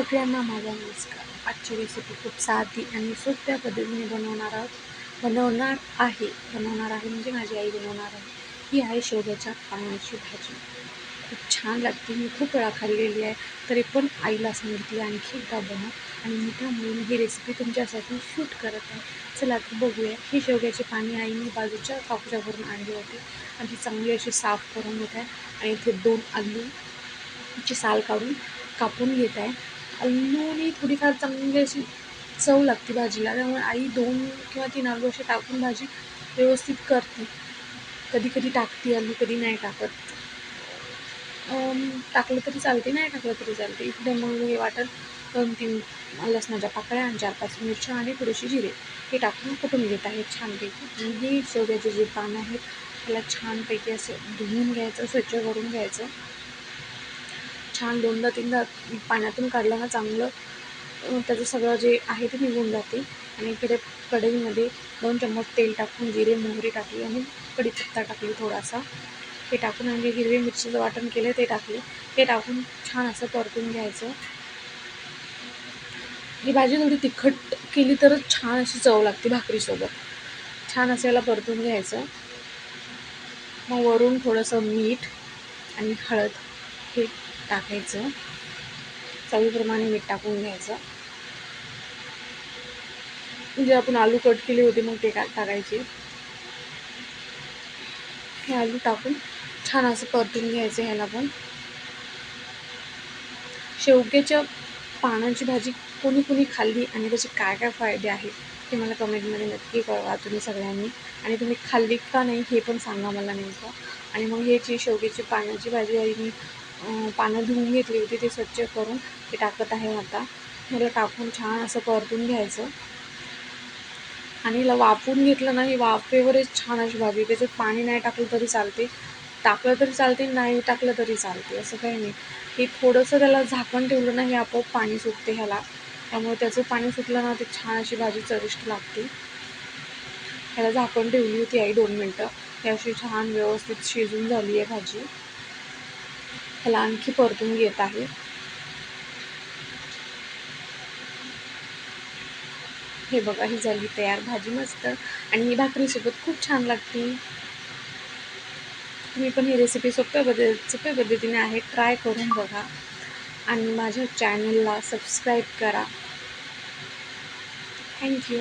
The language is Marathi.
सगळ्यांना माझा नमस्कार. आजची रेसिपी खूप साधी आणि सोप्या पद्धतीने बनवणार आहोत. बनवणार आहे. बनवणार आहे म्हणजे माझी आई बनवणार आहे. ही आहे शेवग्याच्या पानांची भाजी. खूप छान लागते. मी खूप वेळा खाल्लेली आहे. तरी पण आईला सांगितली आणखी एकदा बनव. आणि मी त्यामुळे मी ही रेसिपी तुमच्यासाठी शूट करत आहे. चला तर बघूया. ही शेवग्याची पाणी आईने बाजूच्या कापच्यावरून आणली होती. आणि ती चांगली अशी साफ करून घेत आहे. आणि इथे दोन आलू ची साल काढून कापून घेत आहे. आलूने थोडीफार चांगली अशी चव लागते भाजीला. त्यामुळे आई दोन किंवा तीन आलू असे टाकून भाजी व्यवस्थित करते. कधी कधी टाकते आलू कधी नाही टाकत. टाकलं तरी चालते नाही टाकलं तरी चालते. इकडे मग हे वाटत दोन तीन लसणाच्या पाकळ्या आणि चार पाच मिरच्या आणि थोडीशी जिरे. हे टाकून कुटून घेत आहे. छानपैकी आणि हे शेवग्याचे जे पान आहेत त्याला छानपैकी असं धुवून घ्यायचं स्वच्छ करून घ्यायचं. छान दोनदा तीनदा पाण्यातून काढलं ना चांगलं त्याचं सगळं जे आहे ते निघून जाते. आणि इकडे कढईमध्ये दोन चम्मच तेल टाकून जिरे मोहरी टाकली आणि कढीपत्ता टाकली थोडासा. हे टाकून आणि जे हिरवी मिरचीचं वाटण केलं ते टाकले. ते टाकून छान असं परतून घ्यायचं. ही भाजी थोडी तिखट केली तरच छान अशी चव लागते भाकरीसोबत. छान असं याला परतून घ्यायचं. मग वरून थोडंसं मीठ आणि हळद हे टाकायचं. चवीप्रमाणे मीठ टाकून घ्यायचं. जे आपण आलू कट केले होते मग ते टाकायचे. हे आलू टाकून छान असं परतून घ्यायचं ह्याला पण. शेवग्याच्या पानांची भाजी कोणी कोणी खाल्ली आणि त्याचे काय काय फायदे आहेत ते मला कमेंटमध्ये नक्की कळवा तुम्ही सगळ्यांनी. आणि तुम्ही खाल्ली का नाही हे पण सांगा मला नेमकं. आणि मग हे जी शेवग्याची पानाची भाजी आहे मी पानं धुवून घेतली होती ती स्वच्छ करून. ते टाकत आहे आता. मला टाकून छान असं परतून घ्यायचं. आणि हिला वाफून घेतलं ना ही वाफेवरच छान अशी भाजी. त्याच्यात पाणी नाही टाकलं तरी चालते. टाकलं तरी चालते नाही टाकलं तरी चालते. असं काही नाही. हे थोडंसं त्याला झाकण ठेवलं ना हे आपोआप पाणी सुटते ह्याला. त्यामुळे त्याचं पाणी सुटलं ना ते छान अशी भाजी चविष्ट लागते. ह्याला झाकण ठेवली होती आई दोन मिनटं. ही अशी छान व्यवस्थित शिजून झाली आहे भाजी. ह्याला आणखी परतून घेत आहे. हे बघा ही झाली तयार भाजी मस्त. आणि ही भाकरीसोबत खूप छान लागते. तुम्ही पण ही रेसिपी सोप्या पद्धती सोप्या पद्धतीने आहे ट्राय करून बघा. आणि माझ्या चॅनलला सबस्क्राईब करा. थँक्यू